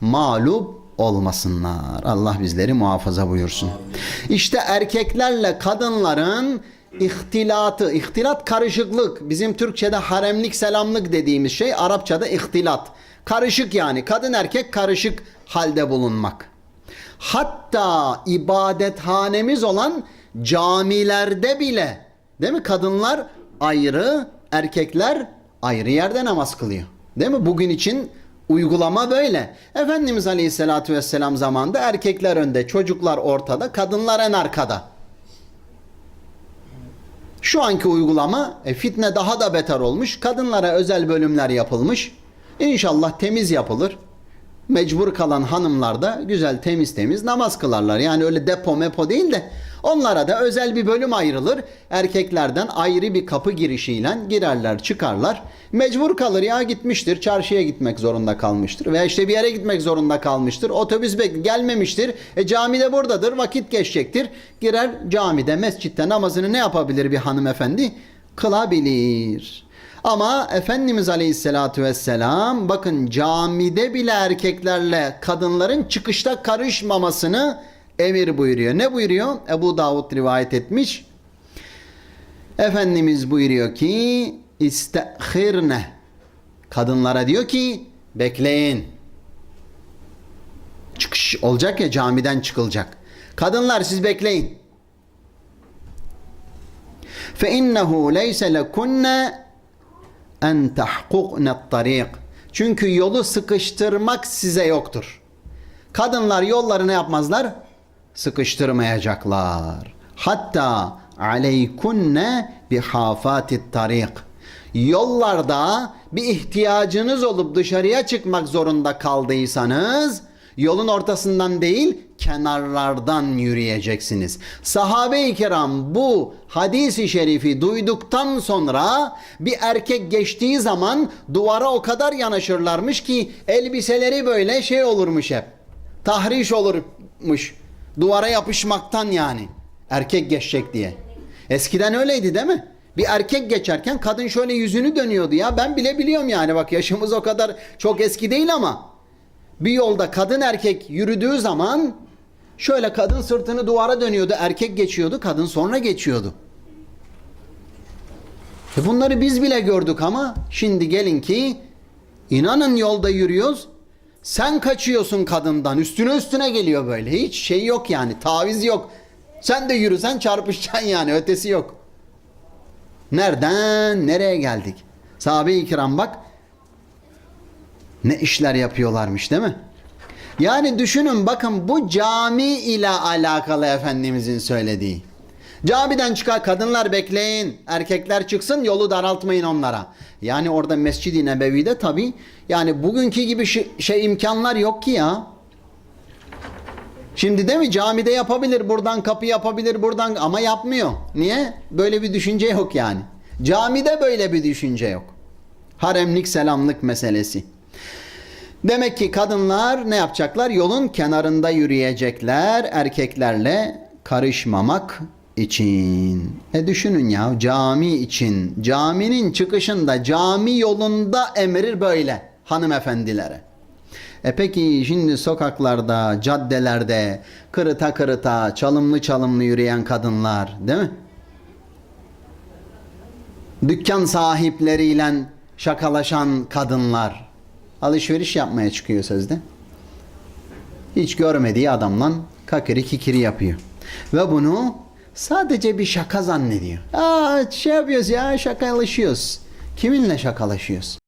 mağlup olmasınlar. Allah bizleri muhafaza buyursun. İşte erkeklerle kadınların ihtilatı, ihtilat karışıklık. Bizim Türkçe'de haremlik selamlık dediğimiz şey Arapçada ihtilat. Karışık yani kadın erkek karışık halde bulunmak. Hatta ibadethanemiz olan camilerde bile değil mi kadınlar ayrı erkekler ayrı yerde namaz kılıyor. Değil mi? Bugün için uygulama böyle. Efendimiz Aleyhisselatü Vesselam zamanında erkekler önde, çocuklar ortada, kadınlar en arkada. Şu anki uygulama e, fitne daha da beter olmuş. Kadınlara özel bölümler yapılmış. İnşallah temiz yapılır. Mecbur kalan hanımlar da güzel temiz temiz namaz kılarlar. Yani öyle depo mepo değil de onlara da özel bir bölüm ayrılır. Erkeklerden ayrı bir kapı girişiyle girerler çıkarlar. Mecbur kalır ya gitmiştir çarşıya gitmek zorunda kalmıştır. Veya işte bir yere gitmek zorunda kalmıştır. Otobüs bek gelmemiştir. E camide buradadır vakit geçecektir. Girer camide mescitte namazını ne yapabilir bir hanımefendi? Kılabilir. Ama Efendimiz Aleyhisselatü Vesselam bakın camide bile erkeklerle kadınların çıkışta karışmamasını emir buyuruyor. Ne buyuruyor? Ebu Davud rivayet etmiş. Efendimiz buyuruyor ki istehirne kadınlara diyor ki bekleyin. Çıkış olacak ya camiden çıkılacak. Kadınlar siz bekleyin. Fe innehu leyse lekunne en tahkukne tarik. Çünkü yolu sıkıştırmak size yoktur. Kadınlar yolları ne yapmazlar? Sıkıştırmayacaklar. Hatta aleykunne bihafatit tarik. Yollarda bir ihtiyacınız olup dışarıya çıkmak zorunda kaldıysanız yolun ortasından değil kenarlardan yürüyeceksiniz. Sahabe-i kiram bu hadisi şerifi duyduktan sonra bir erkek geçtiği zaman duvara o kadar yanaşırlarmış ki elbiseleri böyle şey olurmuş hep. Tahriş olurmuş. Duvara yapışmaktan yani. Erkek geçecek diye. Eskiden öyleydi değil mi? Bir erkek geçerken kadın şöyle yüzünü dönüyordu ya. Ben bile biliyorum yani bak yaşımız o kadar çok eski değil ama bir yolda kadın erkek yürüdüğü zaman şöyle kadın sırtını duvara dönüyordu. Erkek geçiyordu. Kadın sonra geçiyordu. E bunları biz bile gördük ama şimdi gelin ki inanın yolda yürüyoruz. Sen kaçıyorsun kadından. Üstüne üstüne geliyor böyle. Hiç şey yok yani. Taviz yok. Sen de yürüsen çarpışacaksın yani. Ötesi yok. Nereden nereye geldik? Sahabe-i kiram bak ne işler yapıyorlarmış değil mi? Yani düşünün bakın bu cami ile alakalı Efendimizin söylediği. Camiden çıkar kadınlar bekleyin. Erkekler çıksın yolu daraltmayın onlara. Yani orada Mescid-i Nebevi'de tabi yani bugünkü gibi şey, imkanlar yok ki ya. Şimdi değil mi camide yapabilir buradan kapı yapabilir buradan ama yapmıyor. Niye? Böyle bir düşünce yok yani. Camide böyle bir düşünce yok. Haremlik selamlık meselesi. Demek ki kadınlar ne yapacaklar? Yolun kenarında yürüyecekler erkeklerle karışmamak için. E düşünün ya cami için. Caminin çıkışında cami yolunda emirir böyle hanımefendilere. E peki şimdi sokaklarda, caddelerde kırıta kırıta, çalımlı çalımlı yürüyen kadınlar değil mi? Dükkan sahipleriyle şakalaşan kadınlar alışveriş yapmaya çıkıyor sözde. Hiç görmediği adamla kakiri kikiri yapıyor. Ve bunu sadece bir şaka zannediyor. Aa şey yapıyoruz ya şakalaşıyoruz. Kiminle şakalaşıyoruz?